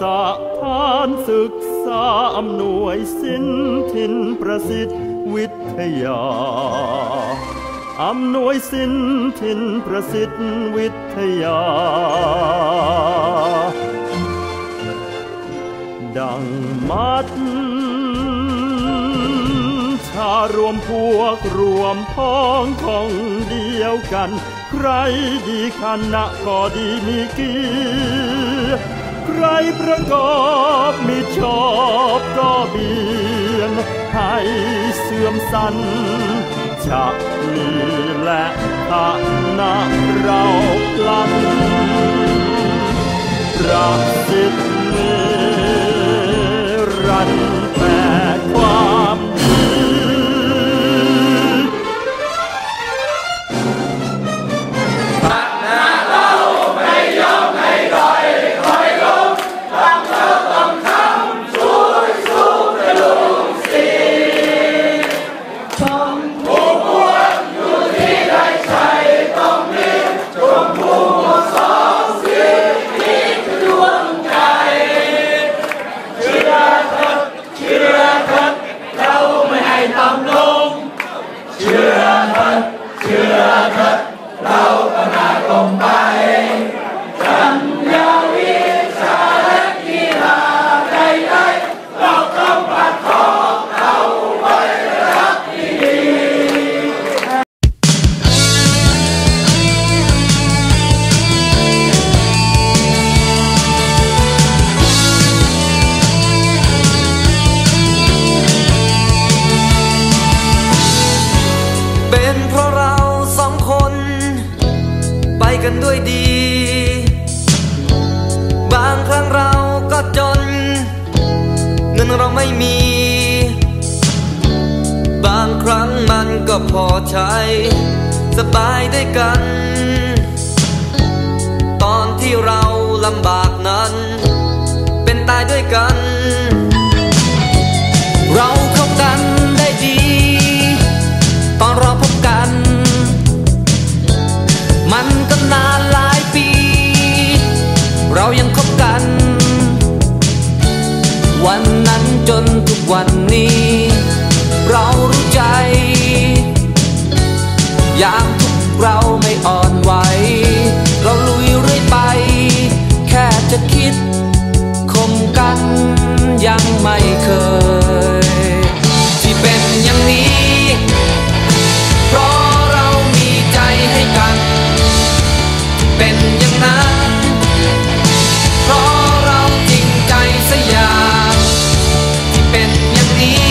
สถานศึกษาอำนวยสินทินประสิทธิ์วิทยาอำนวยสินทินประสิทธิ์วิทยา ดังมัดชารวมพวกรวมพ้องของเดียวกัน ใครดีคณะก็ดีมีกี ใครประกอบมีชอบก็เบียน ให้เสื่อมสันจะมีและฐานะเราลันประสิทธิ์นิรัน ไม่มี บางครั้งมันก็พอใช้ สบายด้วยกัน ตอนที่เราลำบากนั้น เป็นตายด้วยกัน เราเข้ากันได้ดี ตอนเราพบกัน มันก็นานหลายปี เรายังคบกันวัน จนทุกวันนี้ ร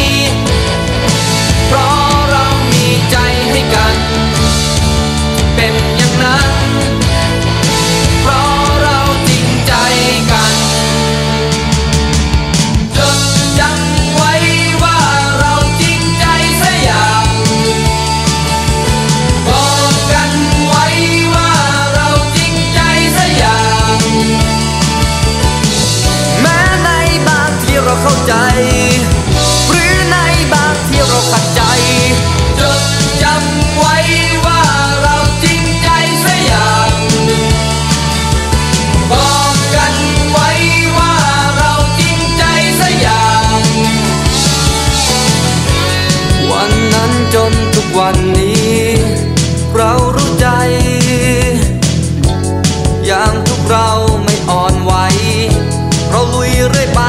ไป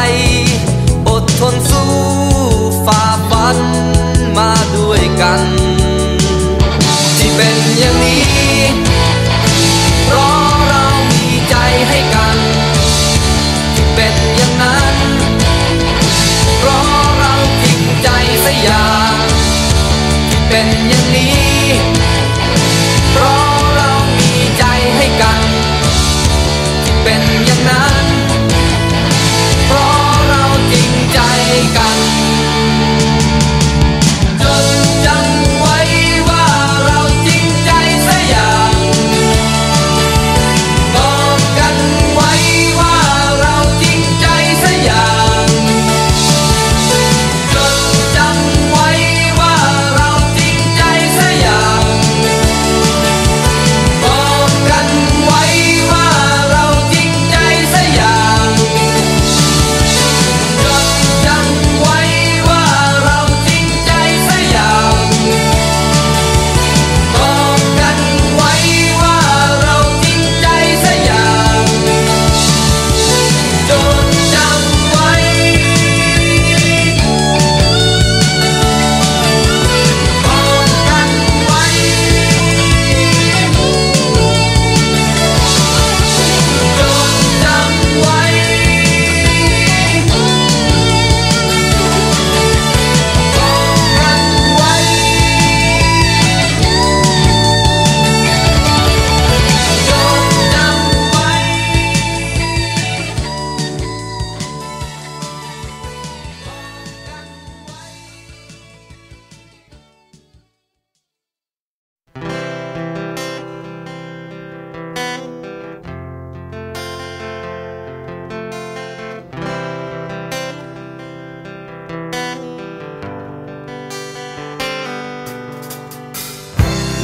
อดทนสู้ฝ่าฟันมาด้วยกัน ที่เป็นอย่างนี้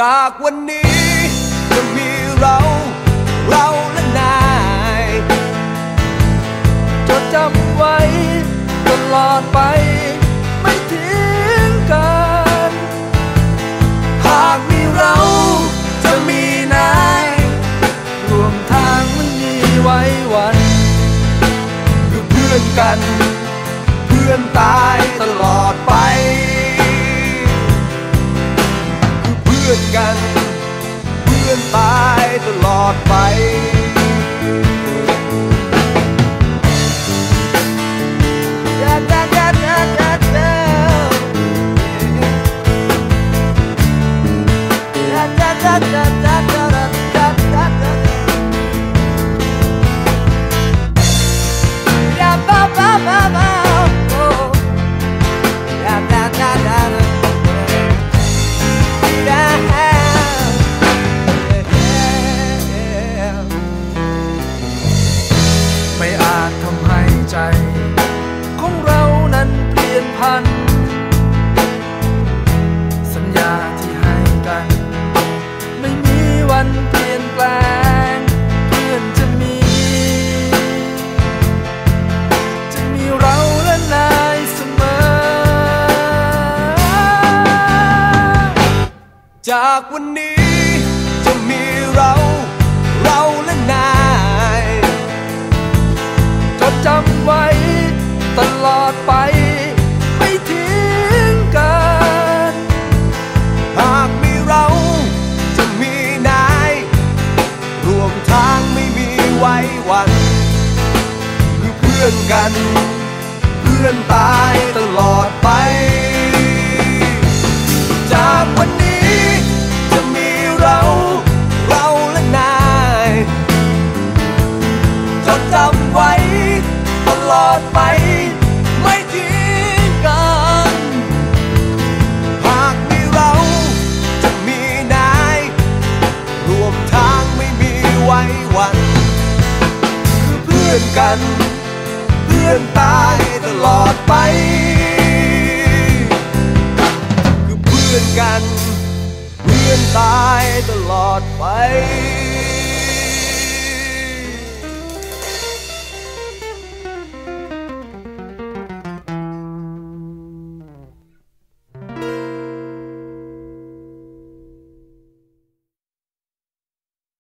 จากวันนี้จะมีเรา เราและนายจดจำไว้ตลอดไปากวันนี้จะมีเรา เราและนายจดจำไว้ตลอดไป ไม่ทิ้งกัน หากมีเราจะมีนาย รวมทางไม่มีไว้วันคือเพื่อนกัน เพื่อนตายตลอดไป กันเพื่อนตายตลอดไป